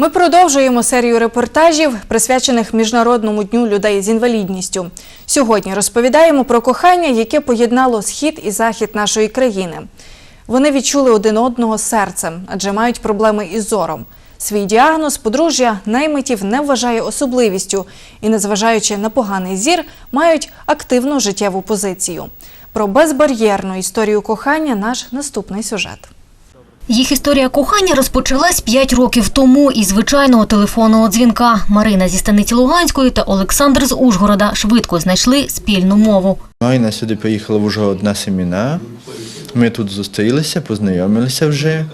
Ми продовжуємо серію репортажів, присвячених Міжнародному дню людей з інвалідністю. Сьогодні розповідаємо про кохання, яке поєднало схід і захід нашої країни. Вони відчули один одного серцем, адже мають проблеми із зором. Свій діагноз подружжя наймитів не вважає особливістю і, незважаючи на поганий зір, мають активну життєву позицію. Про безбар'єрну історію кохання наш наступний сюжет. Їх історія кохання розпочалась 5 років тому із звичайного телефонного дзвінка. Марина зі станиці Луганської та Олександр з Ужгорода швидко знайшли спільну мову. Майна сюди приїхала в Ужгород одна семіна. Ми тут зустрілися, познайомилися вже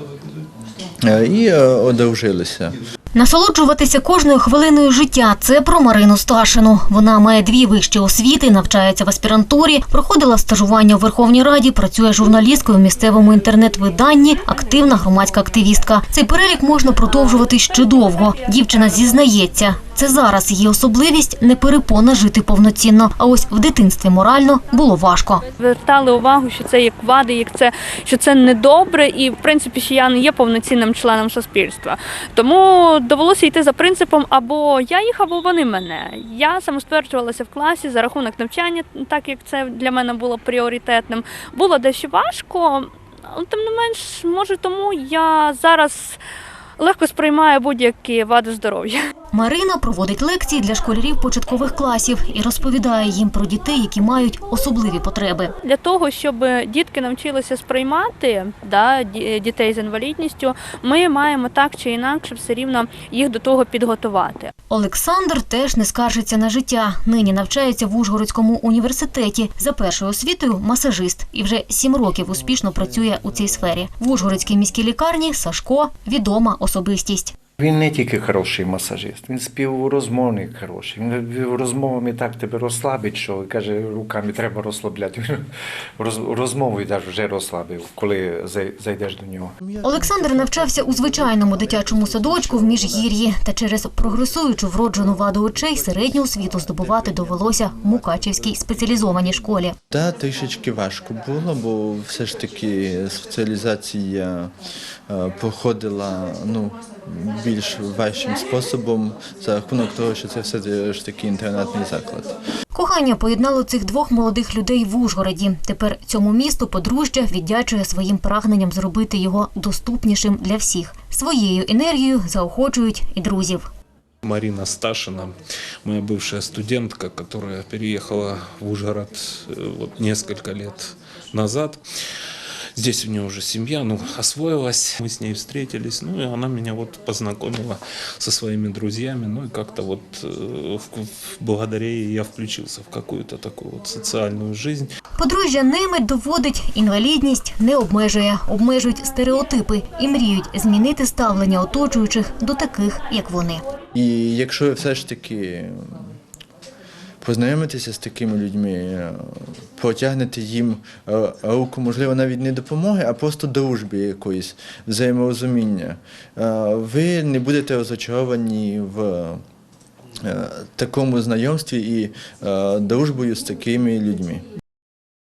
е, і е, одружилися. Насолоджуватися кожною хвилиною життя це про Марину Сташину. Вона має дві вищі освіти, навчається в аспірантурі, проходила стажування у Верховній Раді, працює журналісткою в місцевому інтернет-виданні, активна громадська активістка. Цей перелік можна продовжувати ще довго. Дівчина зізнається, це зараз її особливість не перепона жити повноцінно. А ось в дитинстві морально було важко. звертали увагу, що це як вади, як це що це недобре, і в принципі, що я не є повноцінним членом суспільства. Тому довелося йти за принципом або я їх, або вони мене. Я самостверджувалася в класі за рахунок навчання, так як це для мене було пріоритетним. Було дещо важко, тим не менш, може, тому я зараз легко сприймаю будь-які вади здоров'я. Марина проводить лекції для школярів початкових класів і розповідає їм про дітей, які мають особливі потреби. Для того, щоб дітки навчилися сприймати да, дітей з інвалідністю, ми маємо так чи інакше все рівно їх до того підготувати. Олександр теж не скаржиться на життя. Нині навчається в Ужгородському університеті. За першою освітою масажист і вже сім років успішно працює у цій сфері. В Ужгородській міській лікарні Сашко відома особистість. Він не тільки хороший масажист, він співрозмовник хороший. Він розмовами так тебе розслабить, що каже, руками треба розслабляти. Роз- розмовою навіть вже розслабив, коли зайдеш до нього. Олександр навчався у звичайному дитячому садочку в Міжгір'ї, та через прогресуючу вроджену ваду очей середню освіту здобувати довелося в Мукачівській спеціалізованій школі. Та трішечки важко було, бо все ж таки соціалізація е, проходила ну, більш важчим способом за рахунок того, що це все ж таки інтернатний заклад. Кохання поєднало цих двох молодих людей в Ужгороді. Тепер цьому місту подружжя віддячує своїм прагненням зробити його доступнішим для всіх. Своєю енергією заохочують і друзів. Марина Сташина, моя бывшая студентка, которая переехала в Ужгород э, вот несколько лет назад. Здесь у нее уже семья, ну, освоилась, мы с ней встретились, ну, и она меня вот познакомила со своими друзьями, ну, и как-то вот э, благодаря ей я включился в какую-то такую вот социальную жизнь. Подружжя Немет доводить, інвалідність не обмежує, обмежують стереотипи і мріють змінити ставлення оточуючих до таких, як вони. І якщо все ж таки познайомитеся з такими людьми, е, їм е, руку, можливо, навіть не допомоги, а просто дружби якоїсь, взаєморозуміння, е, ви не будете розочаровані в такому знайомстві і дружбою з такими людьми.